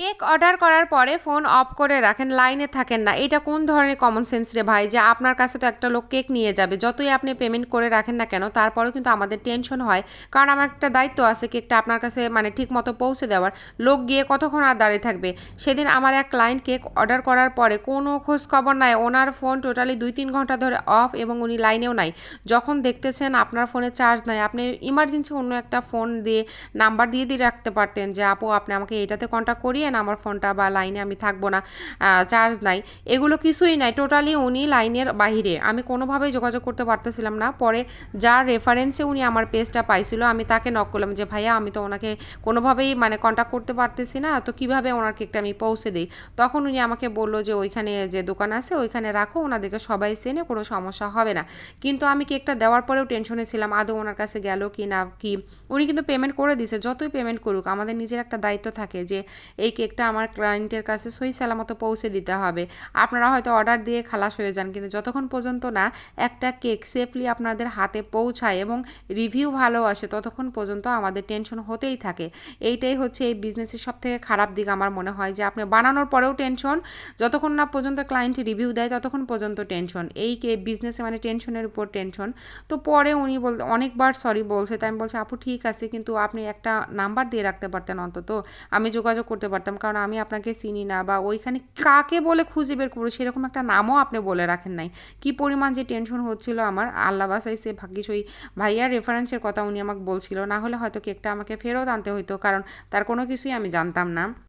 Cake order করার পরে phone off করে রাখেন, লাইনে থাকেন না। এটা কোন ধরনের কমন সেন্স রে ভাই? যে আপনার কাছে তো একটা লোক কেক নিয়ে যাবে, যতই আপনি পেমেন্ট করে রাখেন না কেন, তারপরেও কিন্তু আমাদের টেনশন হয়। কারণ আমার একটা দায়িত্ব আছে কেকটা আপনার কাছে মানে ঠিক মতো পৌঁছে দেওয়ার। লোক গিয়ে কতক্ষণ আর দাঁড়িয়ে থাকবে? সেদিন আমার এক ক্লায়েন্ট কেক অর্ডার করার পরে কোনো খোঁজ খবর নাই। ওনার ফোন টোটালি দুই তিন ঘণ্টা ধরে অফ এবং উনি লাইনেও নাই। যখন দেখতেছেন আপনার ফোনে চার্জ নাই, আপনি ইমার্জেন্সি অন্য একটা ফোন দিয়ে নাম্বার দিয়ে দিয়ে রাখতে পারতেন যে, আপু, আপনি আমাকে এটাতে কন্ট্যাক্ট করিয়েন আমার ফোনটা বা লাইনে আমি থাকব না চার্জ নাই। এগুলো কিছুই নাই টোটালি উনি লাইনের বাহিরে। আমি কোনোভাবেই যোগাযোগ করতে পারতেছিলাম না। পরে যার রেফারেন্সে উনি আমার পেজটা পাইছিল, আমি তাকে নক করলাম যে, ভাইয়া, আমি তো ওনাকে কোনোভাবেই মানে কন্ট্যাক্ট করতে পারতেছি না, তো কীভাবে ওনার কেকটা আমি পৌঁছে দিই? তখন উনি আমাকে বলল যে, ওইখানে যে দোকান আছে, ওইখানে রাখো, ওনাদেরকে সবাই চেনে, কোনো সমস্যা হবে না। কিন্তু আমি কেকটা দেওয়ার পরেও টেনশনে ছিলাম, আদৌ ওনার কাছে গেল কি না কি? উনি কিন্তু পেমেন্ট করে দিছে যতই পেমেন্ট করুক, আমাদের নিজের একটা দায়িত্ব থাকে যে, এই কেকটা আমার ক্লায়েন্টের কাছে সই সালামতো পৌঁছে দিতে হবে। আপনারা হয়তো অর্ডার দিয়ে খালাস হয়ে যান, কিন্তু যতক্ষণ পর্যন্ত না একটা কেক সেফলি আপনাদের হাতে পৌঁছায় এবং রিভিউ ভালো আসে, ততক্ষণ পর্যন্ত আমাদের টেনশন হতেই থাকে। এইটাই হচ্ছে এই বিজনেসের সব থেকে খারাপ দিক আমার মনে হয়, যে আপনি বানানোর পরেও টেনশন যতক্ষণ না পর্যন্ত ক্লায়েন্ট রিভিউ দেয়, ততক্ষণ পর্যন্ত টেনশন এই কে বিজনেসে মানে টেনশনের উপর টেনশন তো পরে উনি বল, অনেকবার সরি বলছে, তাই আমি বলছি, আপু, ঠিক আছে, কিন্তু আপনি একটা নাম্বার দিয়ে রাখতে পারতেন অন্তত। আমি যোগাযোগ করতে পারতাম। কারণ আমি আপনাকে চিনি না বা ওইখানে কাকে বলে খুঁজে বের করব সেরকম একটা নামও আপনি বলে রাখেন নাই। কি পরিমাণ যে টেনশন হচ্ছিল আমার, আল্লাহ বাসাই সে ভাগ্যিস ওই ভাইয়ার রেফারেন্সের কথা উনি আমাকে বলছিল, না হলে হয়তো কেকটা আমাকে ফেরত আনতে হইতো, কারণ তার কোনো কিছুই আমি জানতাম না।